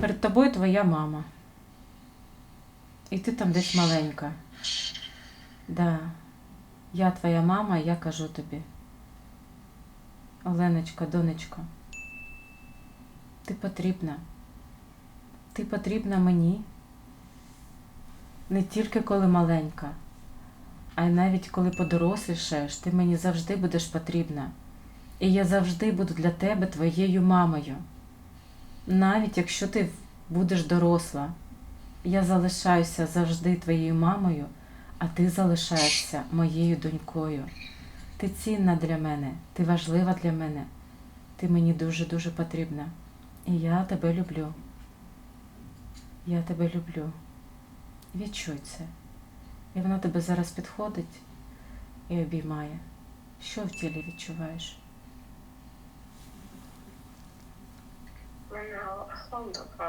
Перед тобою твоя мама. І ти там десь маленька. Да. Я твоя мама, і я кажу тобі. Оленочка, донечко, ти потрібна. Ти потрібна мені не тільки коли маленька, а й навіть коли подорослішаєш, ти мені завжди будеш потрібна. І я завжди буду для тебе твоєю мамою. Навіть якщо ти будеш доросла, я залишаюся завжди твоєю мамою, а ти залишаєшся моєю донькою. Ти цінна для мене, ти важлива для мене. Ти мені дуже-дуже потрібна. І я тебе люблю. Я тебе люблю. Відчуй це. І вона тебе зараз підходить і обіймає. Що в тілі відчуваєш? right now. Oh, no problem.